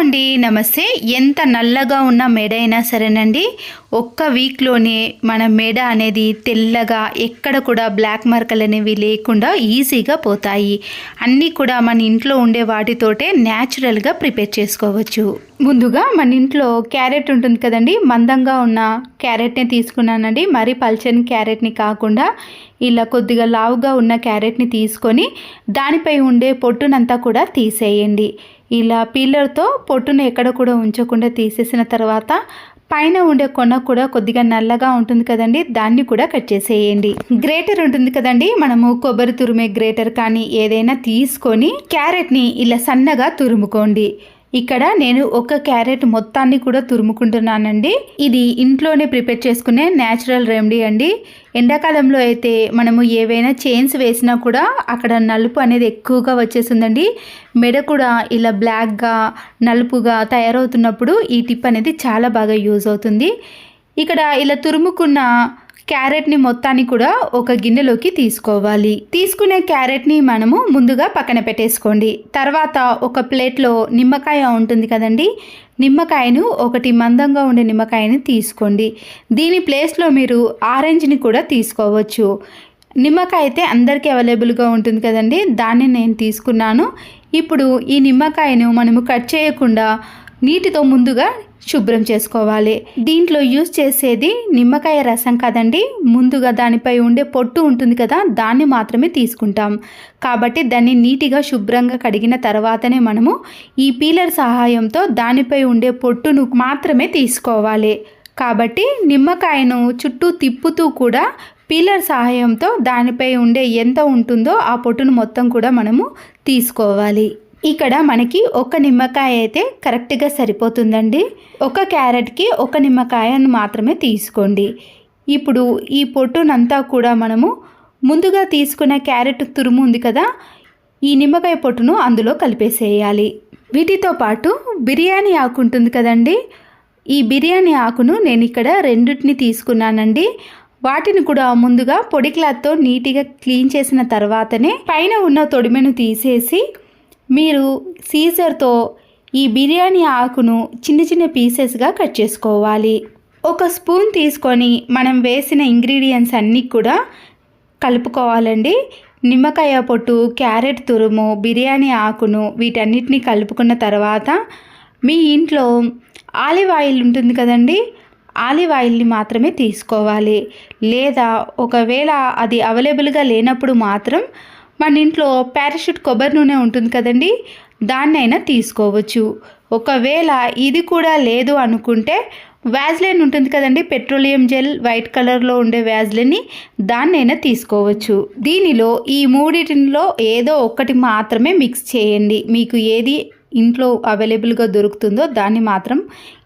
అండి నమస్తే. ఎంత నల్లగా ఉన్న మెడ అయినా సరేనండి. ఒక్క వీక్లోనే మన మెడ అనేది తెల్లగా ఎక్కడ కూడా బ్లాక్ మార్కలు అనేవి లేకుండా ఈజీగా పోతాయి. అన్నీ కూడా మన ఇంట్లో ఉండే వాటితోటే న్యాచురల్గా ప్రిపేర్ చేసుకోవచ్చు. ముందుగా మన ఇంట్లో క్యారెట్ ఉంటుంది కదండి మందంగా ఉన్న క్యారెట్ని తీసుకున్నానండి. మరీ పల్చని క్యారెట్ని కాకుండా ఇలా కొద్దిగా లావుగా ఉన్న క్యారెట్ని తీసుకొని దానిపై ఉండే పొట్టునంతా కూడా తీసేయండి. ఇలా పీలర్తో పొట్టును ఎక్కడ కూడా ఉంచకుండా తీసేసిన తర్వాత పైన ఉండే కొన కూడా కొద్దిగా నల్లగా ఉంటుంది కదండి దాన్ని కూడా కట్ చేసేయండి. గ్రేటర్ ఉంటుంది కదండి మనము కొబ్బరి తురిమే గ్రేటర్ కానీ ఏదైనా తీసుకొని క్యారెట్ని ఇలా సన్నగా తురుముకోండి. ఇక్కడ నేను ఒక క్యారెట్ మొత్తాన్ని కూడా తురుముకుంటున్నానండి. ఇది ఇంట్లోనే ప్రిపేర్ చేసుకునే న్యాచురల్ రెమెడీ అండి. ఎండాకాలంలో అయితే మనము ఏవైనా చైన్స్ వేసినా కూడా అక్కడ నలుపు అనేది ఎక్కువగా వచ్చేసిందండి మెడ కూడా ఇలా బ్లాక్గా నలుపుగా తయారవుతున్నప్పుడు ఈ టిప్ అనేది చాలా బాగా యూజ్ అవుతుంది. ఇక్కడ ఇలా తురుముకున్న క్యారెట్ని మొత్తాన్ని కూడా ఒక గిన్నెలోకి తీసుకోవాలి. తీసుకునే క్యారెట్ని మనము ముందుగా పక్కన పెట్టేసుకోండి. తర్వాత ఒక ప్లేట్లో నిమ్మకాయ ఉంటుంది కదండి? నిమ్మకాయను ఒకటి మందంగా ఉండే నిమ్మకాయని తీసుకోండి. దీని ప్లేస్లో మీరు ఆరెంజ్ని కూడా తీసుకోవచ్చు. నిమ్మకాయ అయితే అందరికీ అవైలబుల్గా ఉంటుంది కదండి? దాన్ని నేను తీసుకున్నాను. ఇప్పుడు ఈ నిమ్మకాయను మనము కట్ చేయకుండా నీటితో ముందుగా శుభ్రం చేసుకోవాలి. దీంట్లో యూజ్ చేసేది నిమ్మకాయ రసం కదండి. ముందుగా దానిపై ఉండే పొట్టు ఉంటుంది కదా దాన్ని మాత్రమే తీసుకుంటాం. కాబట్టి దాన్ని నీటిగా శుభ్రంగా కడిగిన తర్వాతనే మనము ఈ పీలర్ సహాయంతో దానిపై ఉండే పొట్టును మాత్రమే తీసుకోవాలి. కాబట్టి నిమ్మకాయను చుట్టూ తిప్పుతూ కూడా పీలర్ సహాయంతో దానిపై ఉండే ఎంత ఉంటుందో ఆ పొట్టును మొత్తం కూడా మనము తీసుకోవాలి. ఇక్కడ మనకి ఒక నిమ్మకాయ అయితే కరెక్ట్గా సరిపోతుందండి. ఒక క్యారెట్కి ఒక నిమ్మకాయను మాత్రమే తీసుకోండి. ఇప్పుడు ఈ పొట్టునంతా కూడా మనము ముందుగా తీసుకున్న క్యారెట్ తురుము ఉంది కదా ఈ నిమ్మకాయ పొట్టును అందులో కలిపేసేయాలి. వీటితో పాటు బిర్యానీ ఆకు ఉంటుంది కదండి ఈ బిర్యానీ ఆకును నేను ఇక్కడ రెండింటిని తీసుకున్నానండి. వాటిని కూడా ముందుగా పొడి క్లాత్తో నీట్గా క్లీన్ చేసిన తర్వాతనే పైన ఉన్న తొడిమెను తీసేసి మీరు సీజర్తో ఈ బిర్యానీ ఆకును చిన్న చిన్న పీసెస్గా కట్ చేసుకోవాలి. ఒక స్పూన్ తీసుకొని మనం వేసిన ఇంగ్రీడియంట్స్ అన్నీ కూడా కలుపుకోవాలండి. నిమ్మకాయ పొట్టు క్యారెట్ తురుము బిర్యానీ ఆకును వీటన్నిటిని కలుపుకున్న తర్వాత మీ ఇంట్లో ఆలివ్ ఆయిల్ ఉంటుంది కదండి ఆలివ్ ఆయిల్ని మాత్రమే తీసుకోవాలి. లేదా ఒకవేళ అది అవైలబుల్గా లేనప్పుడు మాత్రం మన ఇంట్లో పారాషూట్ కొబ్బరి నూనె ఉంటుంది కదండి దాన్నైనా తీసుకోవచ్చు. ఒకవేళ ఇది కూడా లేదు అనుకుంటే వ్యాజ్లైన్ ఉంటుంది కదండి పెట్రోలియం జెల్ వైట్ కలర్లో ఉండే వ్యాజ్లైన్ని దాన్నైనా తీసుకోవచ్చు. దీనిలో ఈ మూడింటిలో ఏదో ఒకటి మాత్రమే మిక్స్ చేయండి. మీకు ఏది ఇంట్లో అవైలబుల్గా దొరుకుతుందో దాన్ని మాత్రం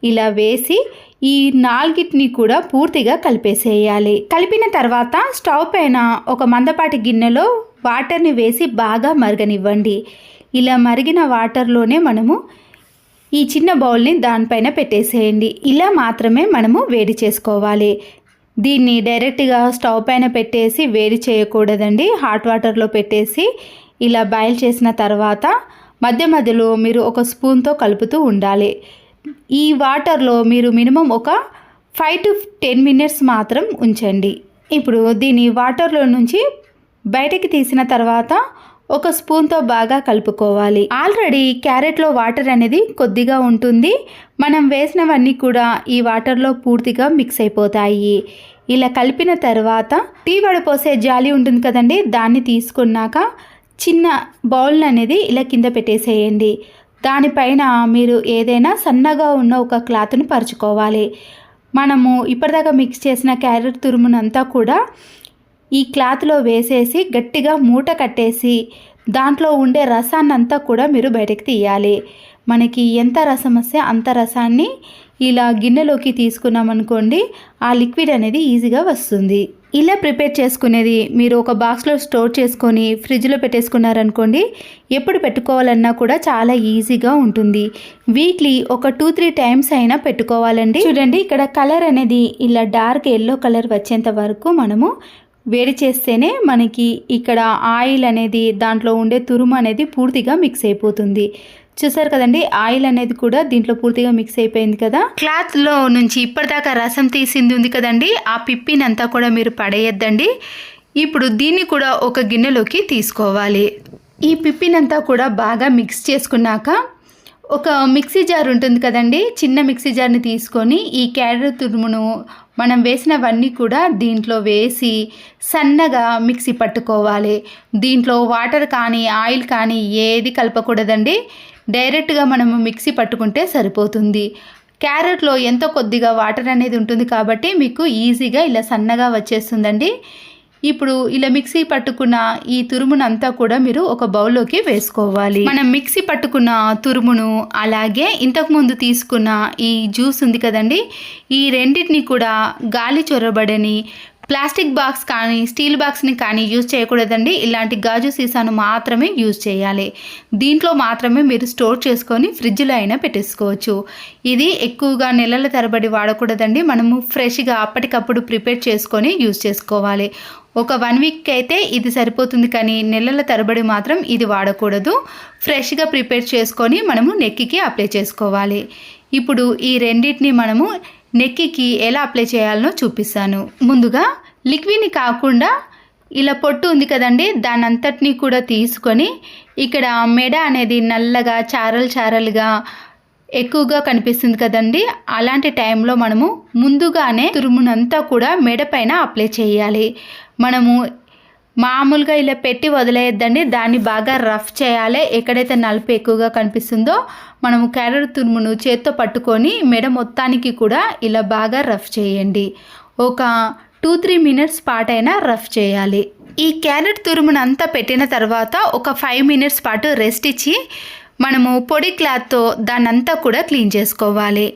ఇలా వేసి ఈ నాలుగిటిని కూడా పూర్తిగా కలిపేసేయాలి. కలిపిన తర్వాత స్టవ్ పైన ఒక మందపాటి గిన్నెలో వాటర్ని వేసి బాగా మరగనివ్వండి. ఇలా మరిగిన వాటర్లోనే మనము ఈ చిన్న బౌల్ని దానిపైన పెట్టేసేయండి. ఇలా మాత్రమే మనము వేడి చేసుకోవాలి. దీన్ని డైరెక్ట్గా స్టవ్ పైన పెట్టేసి వేడి చేయకూడదండి. హాట్ వాటర్లో పెట్టేసి ఇలా బాయిల్ చేసిన తర్వాత మధ్య మధ్యలో మీరు ఒక స్పూన్తో కలుపుతూ ఉండాలి. ఈ వాటర్లో మీరు మినిమం ఒక ఫైవ్ టు టెన్ మినిట్స్ మాత్రం ఉంచండి. ఇప్పుడు దీని వాటర్లో నుంచి బయటకి తీసిన తర్వాత ఒక స్పూన్తో బాగా కలుపుకోవాలి. ఆల్రెడీ క్యారెట్లో వాటర్ అనేది కొద్దిగా ఉంటుంది. మనం వేసినవన్నీ కూడా ఈ వాటర్లో పూర్తిగా మిక్స్ అయిపోతాయి. ఇలా కలిపిన తర్వాత టీ వడపోసే జాలి ఉంటుంది కదండి దాన్ని తీసుకున్నాక చిన్న బౌల్ అనేది ఇలా కింద పెట్టేసేయండి. దానిపైన మీరు ఏదైనా సన్నగా ఉన్న ఒక క్లాత్ను పరుచుకోవాలి. మనము ఇప్పటిదాకా మిక్స్ చేసిన క్యారెట్ తురుమునంతా కూడా ఈ క్లాత్లో వేసేసి గట్టిగా మూట కట్టేసి దాంట్లో ఉండే రసాన్నంతా కూడా మీరు బయటకు తీయాలి. మనకి ఎంత రసం వస్తే అంత రసాన్ని ఇలా గిన్నెలోకి తీసుకున్నామనుకోండి ఆ లిక్విడ్ అనేది ఈజీగా వస్తుంది. ఇలా ప్రిపేర్ చేసుకునేది మీరు ఒక బాక్స్లో స్టోర్ చేసుకొని ఫ్రిడ్జ్లో పెట్టేసుకున్నారనుకోండి ఎప్పుడు పెట్టుకోవాలన్నా కూడా చాలా ఈజీగా ఉంటుంది. వీక్లీ ఒక టూ త్రీ టైమ్స్ అయినా పెట్టుకోవాలండి. చూడండి ఇక్కడ కలర్ అనేది ఇలా డార్క్ ఎల్లో కలర్ వచ్చేంత వరకు మనము వేడి చేస్తేనే మనకి ఇక్కడ ఆయిల్ అనేది దాంట్లో ఉండే తురుము అనేది పూర్తిగా మిక్స్ అయిపోతుంది. చూసారు కదండి ఆయిల్ అనేది కూడా దీంట్లో పూర్తిగా మిక్స్ అయిపోయింది కదా? క్లాత్లో నుంచి ఇప్పటిదాకా రసం తీసింది ఉంది కదండి ఆ పిప్పినంతా కూడా మీరు పడేయద్దండి. ఇప్పుడు దీన్ని కూడా ఒక గిన్నెలోకి తీసుకోవాలి. ఈ పిప్పినంతా కూడా బాగా మిక్స్ చేసుకున్నాక ఒక మిక్సీ జార్ ఉంటుంది కదండి చిన్న మిక్సీ జార్ని తీసుకొని ఈ క్యారెట్ తురుమును మనం వేసినవన్నీ కూడా దీంట్లో వేసి సన్నగా మిక్సీ పట్టుకోవాలి. దీంట్లో వాటర్ కానీ ఆయిల్ కానీ ఏది కలపకూడదండి. డైరెక్ట్గా మనము మిక్సీ పట్టుకుంటే సరిపోతుంది. క్యారెట్లో ఎంతో కొద్దిగా వాటర్ అనేది ఉంటుంది కాబట్టి మీకు ఈజీగా ఇలా సన్నగా వచ్చేస్తుందండి. ఇప్పుడు ఇలా మిక్సీ పట్టుకున్న ఈ తురుమునంతా కూడా మీరు ఒక బౌల్లోకి వేసుకోవాలి. మనం మిక్సీ పట్టుకున్న తురుమును అలాగే ఇంతకుముందు తీసుకున్న ఈ జ్యూస్ ఉంది కదండి ఈ రెండింటిని కూడా గాలి చొరబడని ప్లాస్టిక్ బాక్స్ కానీ స్టీల్ బాక్స్ని కానీ యూజ్ చేయకూడదండి. ఇలాంటి గాజు సీసాను మాత్రమే యూజ్ చేయాలి. దీంట్లో మాత్రమే మీరు స్టోర్ చేసుకొని ఫ్రిడ్జ్లో అయినా పెట్టేసుకోవచ్చు. ఇది ఎక్కువగా నెలల తరబడి వాడకూడదండి. మనము ఫ్రెష్గా అప్పటికప్పుడు ప్రిపేర్ చేసుకొని యూజ్ చేసుకోవాలి. ఒక వన్ వీక్ అయితే ఇది సరిపోతుంది కానీ నెలల తరబడి మాత్రం ఇది వాడకూడదు. ఫ్రెష్గా ప్రిపేర్ చేసుకొని మనము నెక్కికి అప్లై చేసుకోవాలి. ఇప్పుడు ఈ రెండింటిని మనము నెక్కికి ఎలా అప్లై చేయాలనో చూపిస్తాను. ముందుగా లిక్విడ్ని కాకుండా ఇలా పొట్టు ఉంది కదండి దాని అంతటినీ కూడా తీసుకొని ఇక్కడ మెడ అనేది నల్లగా చారలు చారలుగా ఎక్కువగా కనిపిస్తుంది కదండి. అలాంటి టైంలో మనము ముందుగానే తురుమునంతా కూడా మెడ పైన అప్లై చేయాలి. మనము మామూలుగా ఇలా పెట్టి వదిలేయద్దండి. దాన్ని బాగా రఫ్ చేయాలి. ఎక్కడైతే నలుపు ఎక్కువగా కనిపిస్తుందో మనము క్యారెట్ తురుమును చేత్తో పట్టుకొని మెడ మొత్తానికి కూడా ఇలా బాగా రఫ్ చేయండి. ఒక టూ త్రీ మినిట్స్ పాటైనా రఫ్ చేయాలి. ఈ క్యారెట్ తురుమును అంతా పెట్టిన తర్వాత ఒక ఫైవ్ మినిట్స్ పాటు రెస్ట్ ఇచ్చి మనము పొడి క్లాత్తో దాన్నంతా కూడా క్లీన్ చేసుకోవాలి.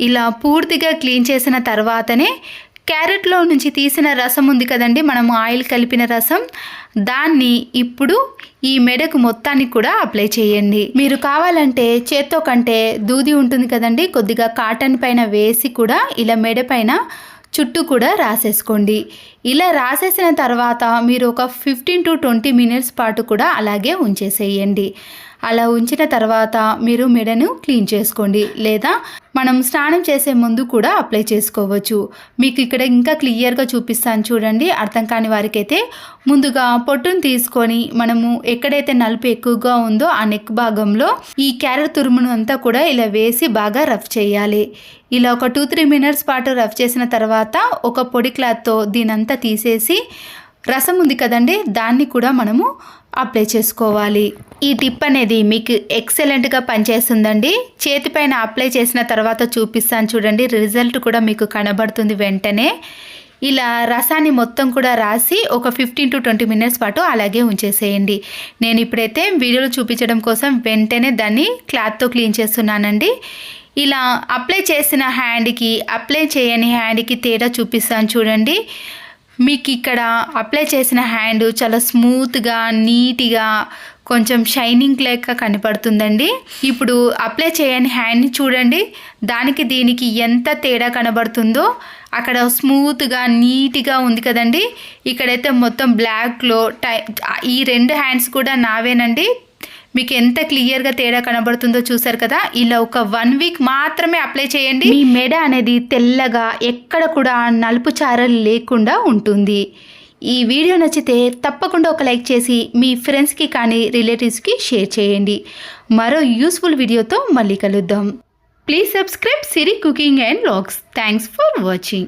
ఇలా పూర్తిగా క్లీన్ చేసిన తర్వాతనే క్యారెట్లో నుంచి తీసిన రసం ఉంది కదండి మనము ఆయిల్ కలిపిన రసం. దాన్ని ఇప్పుడు ఈ మెడకు మొత్తానికి కూడా అప్లై చేయండి. మీరు కావాలంటే చేత్తో కంటే దూది ఉంటుంది కదండి కొద్దిగా కాటన్ పైన వేసి కూడా ఇలా మెడ పైన చుట్టూ కూడా రాసేసుకోండి. ఇలా రాసేసిన తర్వాత మీరు ఒక ఫిఫ్టీన్ టు ట్వంటీ మినిట్స్ పాటు కూడా అలాగే ఉంచేసేయండి. అలా ఉంచిన తర్వాత మీరు మెడను క్లీన్ చేసుకోండి లేదా మనం స్నానం చేసే ముందు కూడా అప్లై చేసుకోవచ్చు. మీకు ఇక్కడ ఇంకా క్లియర్గా చూపిస్తాను చూడండి. అర్థం కాని వారికైతే ముందుగా పొట్టును తీసుకొని మనము ఎక్కడైతే నలుపు ఎక్కువగా ఉందో ఆ నెక్ భాగంలో ఈ క్యారెట్ తురుమును అంతా కూడా ఇలా వేసి బాగా రఫ్ చేయాలి. ఇలా ఒక టూ త్రీ మినిట్స్ పాటు రఫ్ చేసిన తర్వాత ఒక పొడి క్లాత్తో దీనంతా తీసేసి రసం ఉంది కదండి దాన్ని కూడా మనము అప్లై చేసుకోవాలి. ఈ టిప్ అనేది మీకు ఎక్సలెంట్గా పనిచేస్తుందండి. చేతిపైన అప్లై చేసిన తర్వాత చూపిస్తాను చూడండి. రిజల్ట్ కూడా మీకు కనబడుతుంది వెంటనే. ఇలా రసాన్ని మొత్తం కూడా రాసి ఒక ఫిఫ్టీన్ టు ట్వంటీ మినిట్స్ పాటు అలాగే ఉంచేసేయండి. నేను ఇప్పుడైతే వీడియోలో చూపించడం కోసం వెంటనే దాన్ని క్లాత్తో క్లీన్ చేస్తున్నానండి. ఇలా అప్లై చేసిన హ్యాండ్కి అప్లై చేయని హ్యాండ్కి తేడా చూపిస్తాను చూడండి. మీకు ఇక్కడ అప్లై చేసిన హ్యాండ్ చాలా స్మూత్గా నీట్గా కొంచెం షైనింగ్ లెక్క కనపడుతుందండి. ఇప్పుడు అప్లై చేయని హ్యాండ్ని చూడండి. దానికి దీనికి ఎంత తేడా కనబడుతుందో అక్కడ స్మూత్గా నీట్గా ఉంది కదండి. ఇక్కడైతే మొత్తం బ్లాక్లో టై ఈ రెండు హ్యాండ్స్ కూడా నావేనండి. మీకు ఎంత క్లియర్గా తేడా కనబడుతుందో చూసారు కదా? ఇలా ఒక వన్ వీక్ మాత్రమే అప్లై చేయండి. మీ మెడ అనేది తెల్లగా ఎక్కడ కూడా నలుపు చారలు లేకుండా ఉంటుంది. ఈ వీడియో నచ్చితే తప్పకుండా ఒక లైక్ చేసి మీ ఫ్రెండ్స్కి కానీ రిలేటివ్స్కి షేర్ చేయండి. మరో యూస్ఫుల్ వీడియోతో మళ్ళీ కలుద్దాం. Please subscribe Siri cooking and vlogs thanks for watching